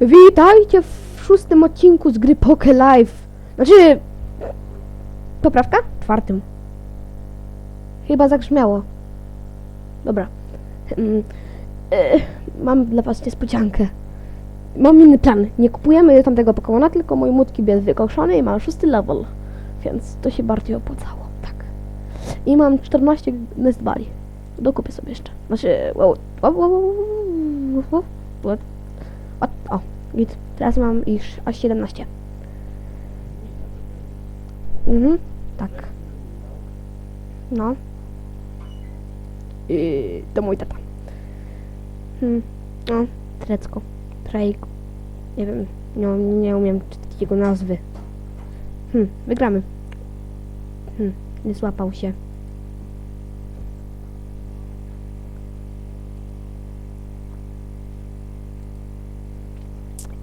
Witajcie w szóstym odcinku z gry Poke Live. Znaczy... Poprawka? Czwartym. Chyba zagrzmiało. Dobra. Mm, e, mam dla was niespodziankę. Mam inny plan. Nie kupujemy tamtego Pokemona, tylko mój módki jest wykokszony i mam szósty level. Więc to się bardziej opłacało. Tak. I mam 14 Nestbali. Dokupię sobie jeszcze. Znaczy... Wow, wow, wow, wow, wow, wow, wow. O, o, git. Teraz mam ich aż 17. Mhm, tak. No. Yy, to mój tata. Hmm, no, Trecko. Trejk. Nie wiem, nie, nie umiem czytać jego nazwy. Hmm, wygramy. Hmm, nie złapał się.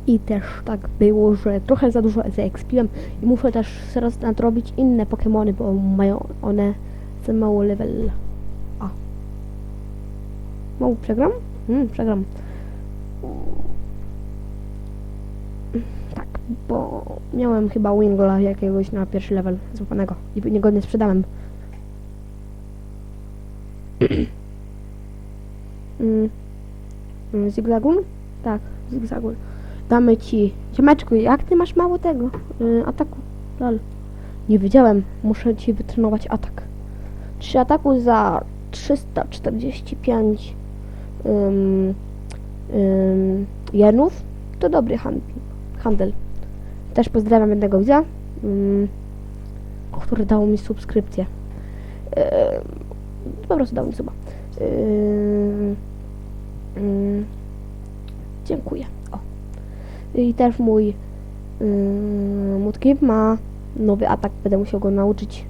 I też tak było, że trochę za dużo zaekspiłem i muszę też teraz nadrobić inne Pokémony, bo mają one za mało level. A. Mało przegram? Hmm, przegram. Tak, bo miałem chyba Wingla jakiegoś na pierwszy level złapanego i niego nie sprzedałem. mm. Mm, Zigzagun? Tak, zigzagun. Damy ci. Ziomeczku, jak ty masz mało tego? Yy, ataku. Lol. Nie wiedziałem. Muszę ci wytrenować atak. Trzy ataku za 345 ym, ym, jenów. To dobry handel. Też pozdrawiam jednego widza, ym, który dał mi subskrypcję. Po prostu dał mi suba. Yy, dziękuję. I też mój yy, Mudkip ma nowy atak, będę musiał go nauczyć.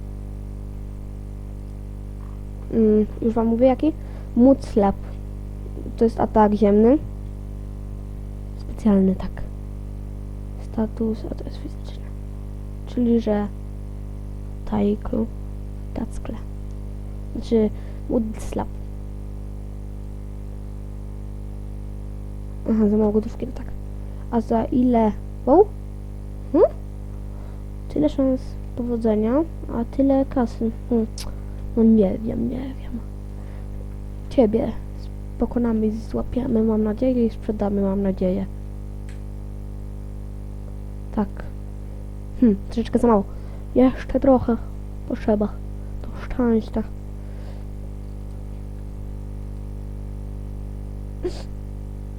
Yy, już wam mówię jaki? Mood Slap. To jest atak ziemny. Specjalny tak. Status, a to jest fizyczny. Czyli, że Taiko Tackle. Znaczy Mood Slap. Aha, za mało gotówki, no tak. A za ile? Wow? Hmm? Tyle szans powodzenia, a tyle kasy. Hmm. No nie wiem, nie wiem. Ciebie pokonamy i złapiemy, mam nadzieję, i sprzedamy, mam nadzieję. Tak. Hmm, troszeczkę za mało. Jeszcze trochę potrzeba. To szczęścia.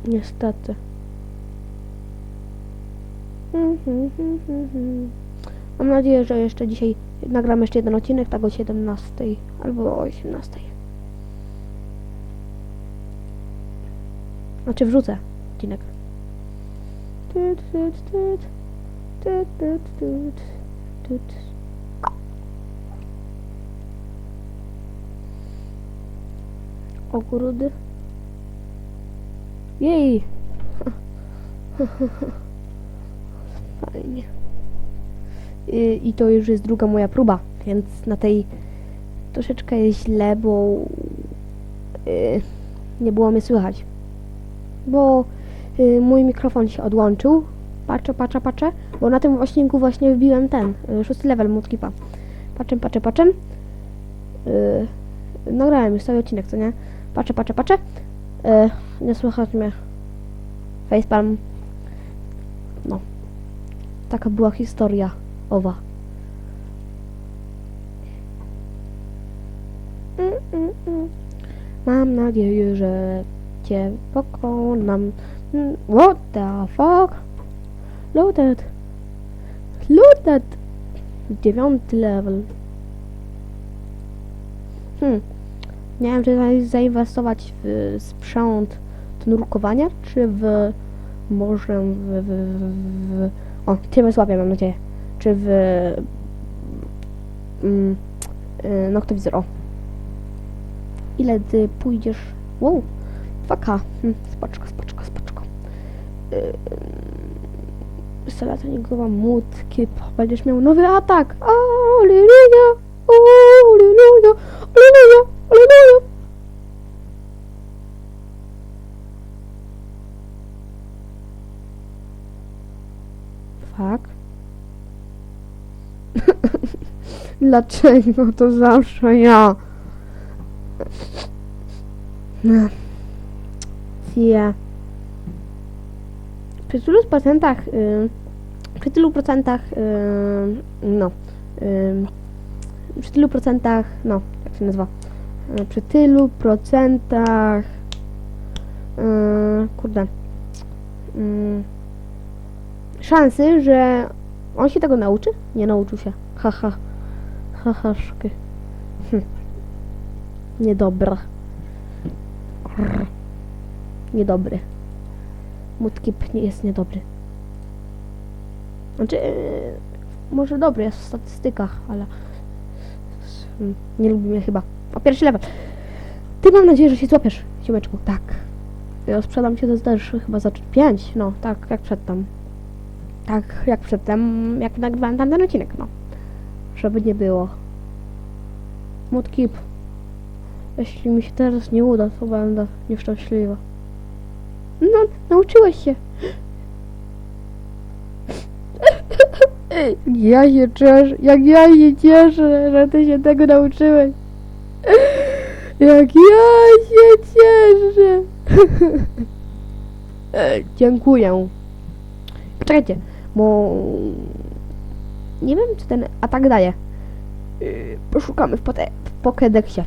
Niestety. Mam nadzieję, że jeszcze dzisiaj nagram jeszcze jeden odcinek, tak o 17 albo o 18. Znaczy wrzucę odcinek. Tut, tut, tut. Tut, tut, tut. Tut. Jej! Fajnie. I, I to już jest druga moja próba, więc na tej troszeczkę jest źle, bo y, nie było mnie słychać. Bo y, mój mikrofon się odłączył. Patrzę, patrzę, patrzę, bo na tym odcinku właśnie wbiłem ten, y, szósty level Mudkipa. Patrzę, patrzę, patrzę. Y, nagrałem już cały odcinek, co nie? Patrzę, patrzę, patrzę. Nie słychać mnie. Facepalm. No. Taka była historia owa. Mm, mm, mm. Mam nadzieję, że cię pokonam. What the fuck? Loaded. Loaded. Dziewiąty level. Hmm. Nie wiem, czy za- zainwestować w sprzęt do nurkowania, czy w może w, w, w o, ciebie złapię, mam nadzieję. Czy w mm, y, noktowizor, o. Ile ty pójdziesz? Wow, 2K. Hm, spoczko, spoczko, spoczko. Yy, Salatoningowa mutki. Będziesz miał nowy atak. Aleluja, aleluja, aleluja, aleluja. Dlaczego to zawsze ja? No. Cie. Przy tylu procentach, y, przy tylu procentach, y, no, y, przy tylu procentach, no, jak się nazywa? Y, Przy tylu procentach, y, kurde, y, szansy, że on się tego nauczy? Nie nauczył się. Haha. Haha, szky. Hm. Niedobra. Grr. Niedobry. Mutkip nie jest niedobry. Znaczy, yy, może dobry jest w statystykach, ale mm, nie lubi mnie chyba. O pierwszy level. Ty mam nadzieję, że się złapiesz, siłeczku. Tak. Ja sprzedam cię to też chyba za 5. No, tak, jak przedtem. Tak, jak przedtem, jak nagrywałem tamten odcinek, no. Żeby nie było. Mutkip. Jeśli mi się teraz nie uda, to będę nieszczęśliwa. No, nauczyłeś się. Ja się cieszę, jak ja się cieszę, że ty się tego nauczyłeś. Jak ja się cieszę. Dziękuję. Poczekajcie, bo nie wiem, czy ten atak daje. Yy, Poszukamy w, pote- w Pokédexie.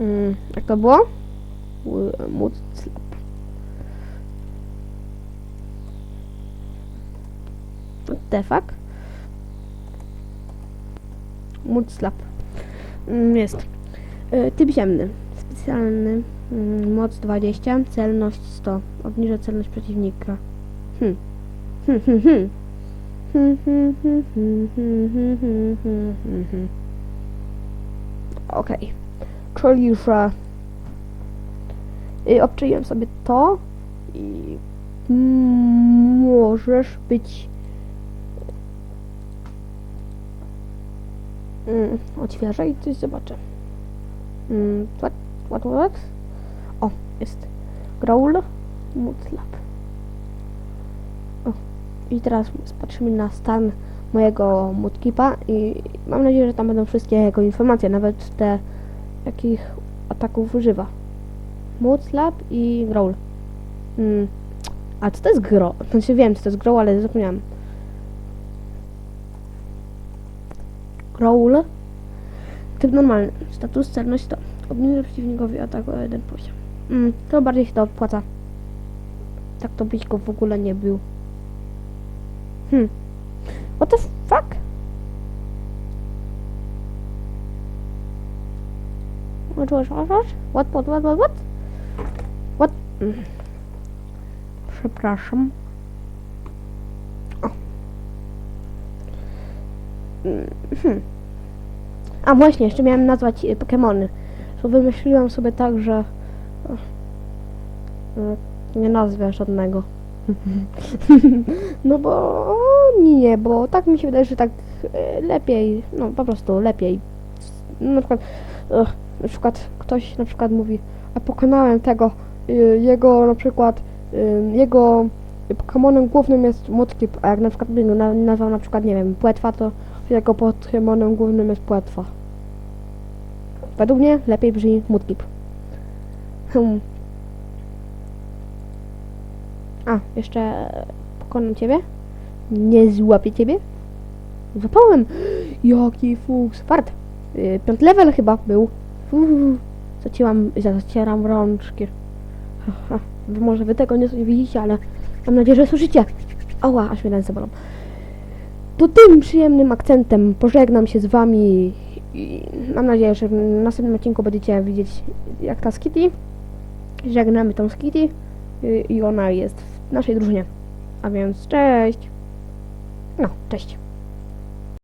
Mm, jak to było? Ł- Móc slap. What the fuck? Móc slap. Mm, Jest. Y, Typ ziemny. Specjalny. Mm, Moc 20. Celność 100. Obniża celność przeciwnika. Hmm. Hmm, hmm, hmm. Okej. Okay. Czyli, że... I obczyłem sobie to i możesz być... Mm, odświeżę i coś zobaczę. Mm, tak, what, what, what? O, jest. Growl Mutlap. I teraz patrzymy na stan mojego Mutkipa i mam nadzieję, że tam będą wszystkie jego informacje, nawet te, jakich ataków używa. Mutlap i Growl. Mm. A co to jest Growl? Znaczy wiem, co to jest Growl, ale zapomniałem. Growl. Typ normalny. Status celność to obniża przeciwnikowi ataku o jeden poziom. Mm, to bardziej się to opłaca. Tak to byś go w ogóle nie był. Hmm. What the fuck? What, what, what, what? What, what, what, what, what? What? Mm. Przepraszam. Mm, Hmm. A właśnie, jeszcze miałem nazwać e, Pokemony. To wymyśliłam sobie tak, że e, nie nazwę żadnego. no bo nie, bo tak mi się wydaje, że tak e, lepiej, no po prostu lepiej. Na przykład, e, na przykład ktoś na przykład mówi, a pokonałem tego, e, jego na przykład, e, jego Pokemonem głównym jest Mudkip, a jak na przykład na, nazwał na przykład, nie wiem, Płetwa, to jego Pokemonem głównym jest Płetwa. Według mnie lepiej brzmi Mudkip. Hmm. A, jeszcze pokonam ciebie? Nie złapię ciebie? Złapałem! Jaki fuks! Fart! Yy, piąty level chyba był. Uuu, Zacieram, zacieram rączki. Ha, ha. Wy może wy tego nie widzicie, ale mam nadzieję, że słyszycie. Ała, aż mnie ręce bolą. To tym przyjemnym akcentem pożegnam się z wami i mam nadzieję, że w następnym odcinku będziecie widzieć jak ta Skitty. Żegnamy tą Skitty y, i ona jest w naszej drużynie. A więc cześć. Genau, no, durch.